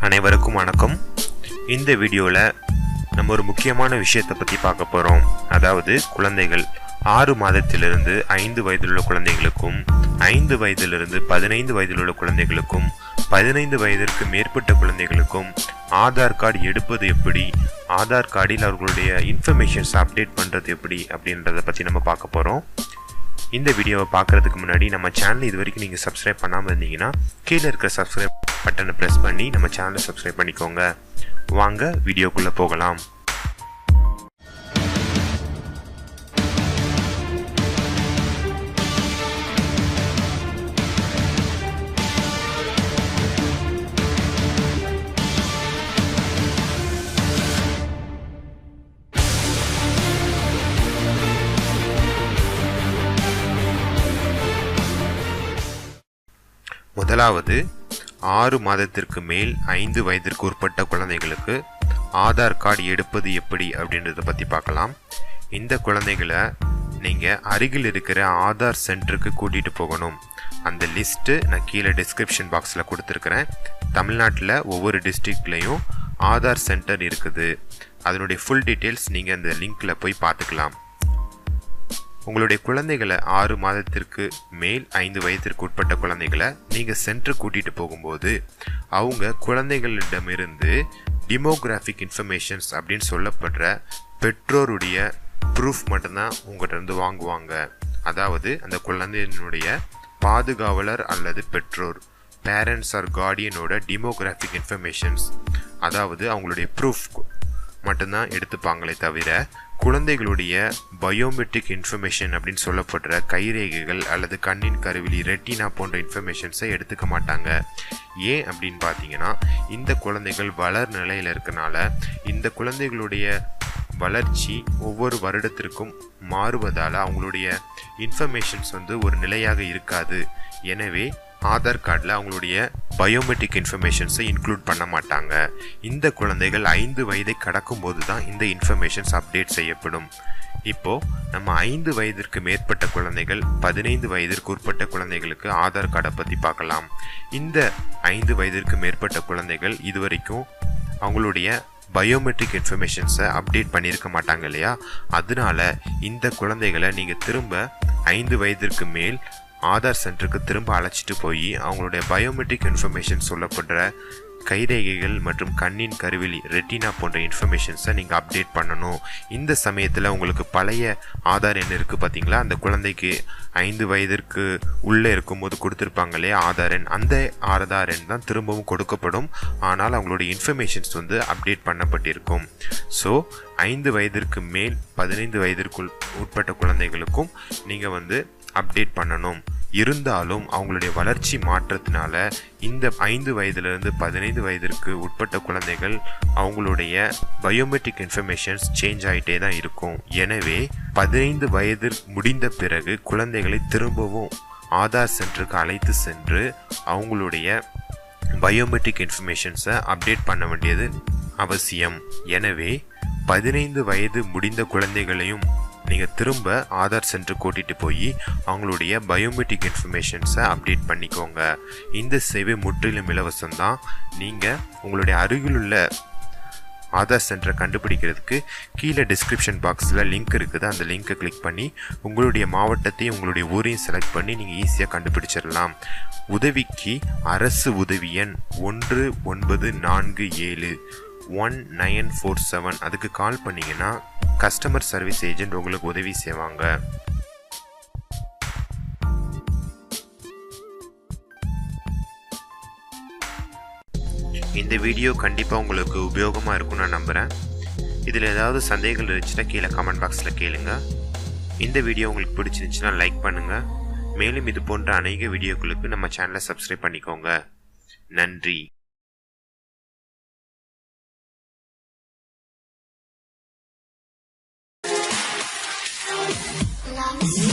அனைவருக்கும் வணக்கம். இந்த வீடியோவில் நம்ம ஒரு முக்கியமான விஷயத்தை பற்றி பார்க்க போகிறோம் அதாவது குழந்தைகள் ஆறு மாதத்திலிருந்து ஐந்து வயதிலுள்ள குழந்தைகளுக்கும் ஐந்து வயதிலிருந்து பதினைந்து வயதிலுள்ள குழந்தைகளுக்கும் பதினைந்து வயதிற்கு மேற்பட்ட குழந்தைகளுக்கும் ஆதார் கார்டு எடுப்பது எப்படி ஆதார் கார்டில் அவர்களுடைய இன்ஃபர்மேஷன்ஸ் அப்டேட் பண்ணுறது எப்படி அப்படின்றத பற்றி நம்ம பார்க்க போகிறோம் இந்த வீடியோவை பார்க்குறதுக்கு முன்னாடி நம்ம சேனல் இது வரைக்கும் நீங்கள் சப்ஸ்கிரைப் பண்ணாமல் இருந்தீங்கன்னா கீழே இருக்கிற சப்ஸ்கிரைப் பட்டனை ப்ரெஸ் பண்ணி நம்ம சேனலை சப்ஸ்கிரைப் பண்ணிக்கோங்க. வாங்க வீடியோக்குள்ளே போகலாம். முதலாவது ஆறு மாதத்திற்கு மேல் ஐந்து வயதிற்கு உட்பட்ட குழந்தைகளுக்கு ஆதார் கார்டு எடுப்பது எப்படி அப்படின்றத பற்றி பார்க்கலாம். இந்த குழந்தைகளை நீங்கள் அருகில் இருக்கிற ஆதார் சென்டருக்கு கூட்டிகிட்டு போகணும். அந்த லிஸ்ட்டு நான் கீழே டிஸ்கிரிப்ஷன் பாக்ஸில் கொடுத்துருக்குறேன். தமிழ்நாட்டில் ஒவ்வொரு டிஸ்ட்ரிக்ட்லேயும் ஆதார் சென்டர் இருக்குது. அதனுடைய ஃபுல் டீட்டெயில்ஸ் நீங்கள் அந்த லிங்க்கில் போய் பார்த்துக்கலாம். உங்களுடைய குழந்தைகளை ஆறு மாதத்திற்கு மேல் ஐந்து வயதிற்கு உட்பட்ட குழந்தைகளை நீங்கள் சென்று கூட்டிகிட்டு போகும்போது அவங்க குழந்தைகளிடமிருந்து டிமோகிராஃபிக் இன்ஃபர்மேஷன்ஸ் அப்படின்னு சொல்லப்படுற பெற்றோருடைய ப்ரூஃப் மட்டும்தான் உங்கள்கிட்ட இருந்து வாங்குவாங்க. அதாவது அந்த குழந்தையினுடைய பாதுகாவலர் அல்லது பெற்றோர் பேரண்ட்ஸ் ஆர் கார்டியனோட டிமோகிராஃபிக் இன்ஃபர்மேஷன்ஸ் அதாவது அவங்களுடைய ப்ரூஃப் மட்டும்தான் எடுத்துப்பாங்களே தவிர குழந்தைகளுடைய பயோமெட்ரிக் இன்ஃபர்மேஷன் அப்படின்னு சொல்லப்படுற கைரேகைகள் அல்லது கண்ணின் கருவிலி ரெட்டினா போன்ற இன்ஃபர்மேஷன்ஸை எடுத்துக்க மாட்டாங்க. ஏன் அப்படின்னு பார்த்தீங்கன்னா இந்த குழந்தைகள் வளர் நிலையில் இருக்கனால இந்த குழந்தைகளுடைய வளர்ச்சி ஒவ்வொரு வருடத்திற்கும் மாறுவதால் அவங்களுடைய இன்ஃபர்மேஷன்ஸ் வந்து ஒரு நிலையாக இருக்காது. எனவே ஆதார் கார்டில் அவங்களுடைய பயோமெட்ரிக் இன்ஃபர்மேஷன்ஸை இன்க்ளூட் பண்ண மாட்டாங்க. இந்த குழந்தைகள் ஐந்து வயதை கடக்கும்போது தான் இந்த இன்ஃபர்மேஷன்ஸ் அப்டேட் செய்யப்படும். இப்போ நம்ம ஐந்து வயதிற்கு மேற்பட்ட குழந்தைகள் பதினைந்து வயதிற்கு உட்பட்ட குழந்தைகளுக்கு ஆதார் கார்டை பற்றி பார்க்கலாம். இந்த ஐந்து வயதிற்கு மேற்பட்ட குழந்தைகள் இதுவரைக்கும் அவங்களுடைய பயோமெட்ரிக் இன்ஃபர்மேஷன்ஸை அப்டேட் பண்ணியிருக்க மாட்டாங்க இல்லையா? அதனால இந்த குழந்தைகளை நீங்கள் திரும்ப ஐந்து வயதிற்கு மேல் ஆதார் சென்டருக்கு திரும்ப அழைச்சிட்டு போய் அவங்களுடைய பயோமெட்ரிக் இன்ஃபர்மேஷன் சொல்லப்படுற கைரேகைகள் மற்றும் கண்ணின் கருவிலி ரெட்டினா போன்ற இன்ஃபர்மேஷன்ஸை நீங்கள் அப்டேட் பண்ணணும். இந்த சமயத்தில் உங்களுக்கு பழைய ஆதார் எண் இருக்குது பார்த்தீங்களா அந்த குழந்தைக்கு ஐந்து வயதிற்கு உள்ளே இருக்கும்போது கொடுத்துருப்பாங்க இல்லையா ஆதார் எண். அந்த ஆதார் எண் தான் திரும்பவும் கொடுக்கப்படும். ஆனால் அவங்களுடைய இன்ஃபர்மேஷன்ஸ் வந்து அப்டேட் பண்ணப்பட்டிருக்கும். ஸோ ஐந்து வயதிற்கு மேல் பதினைந்து வயதிற்குள் உட்பட்ட குழந்தைகளுக்கும் நீங்கள் வந்து அப்டேட் பண்ணணும். இருந்தாலும் அவங்களுடைய வளர்ச்சி மாற்றத்தினால இந்த ஐந்து வயதிலிருந்து பதினைந்து வயதிற்கு உட்பட்ட குழந்தைகள் அவங்களுடைய பயோமெட்ரிக் இன்ஃபர்மேஷன்ஸ் சேஞ்ச் ஆகிட்டே தான் இருக்கும். எனவே பதினைந்து வயது முடிந்த பிறகு குழந்தைகளை திரும்பவும் ஆதார் சென்டருக்கு அழைத்து சென்று அவங்களுடைய பயோமெட்ரிக் இன்ஃபர்மேஷன்ஸை அப்டேட் பண்ண வேண்டியது அவசியம். எனவே பதினைந்து வயது முடிந்த குழந்தைகளையும் நீங்கள் திரும்ப ஆதார் சென்டர் கூட்டிகிட்டு போய் அவங்களுடைய பயோமெட்ரிக் இன்ஃபர்மேஷன்ஸை அப்டேட் பண்ணிக்கோங்க. இந்த சேவை முற்றிலும் இலவசம் தான் நீங்கள் உங்களுடைய அருகிலுள்ள ஆதார் சென்டரை கண்டுபிடிக்கிறதுக்கு கீழே டிஸ்கிரிப்ஷன் பாக்ஸில் லிங்க் இருக்குது. அந்த லிங்க்கை கிளிக் பண்ணி உங்களுடைய மாவட்டத்தையும் உங்களுடைய ஊரையும் செலக்ட் பண்ணி நீங்கள் ஈஸியாக கண்டுபிடிச்சிடலாம். உதவிக்கு அரசு உதவி எண் ஒன்று ஒன்பது நான்கு ஏழு. ஒன் நைன் ஃபோர் செவன் அதுக்கு கால் பண்ணிங்கன்னா கஸ்டமர் சர்வீஸ் ஏஜென்ட் உங்களுக்கு உதவி செய்வாங்க. இந்த வீடியோ கண்டிப்பாக உங்களுக்கு உபயோகமாக இருக்கும்னு நான் நம்புகிறேன் இதில் ஏதாவது சந்தேகங்கள் இருந்துச்சுன்னா கீழே கமெண்ட் பாக்ஸில் கேளுங்க. இந்த வீடியோ உங்களுக்கு பிடிச்சிருந்துச்சுன்னா லைக் பண்ணுங்கள் மேலும் இது போன்ற அநேக வீடியோக்களுக்கு நம்ம சேனலை சப்ஸ்கிரைப் பண்ணிக்கோங்க. நன்றி. Bye.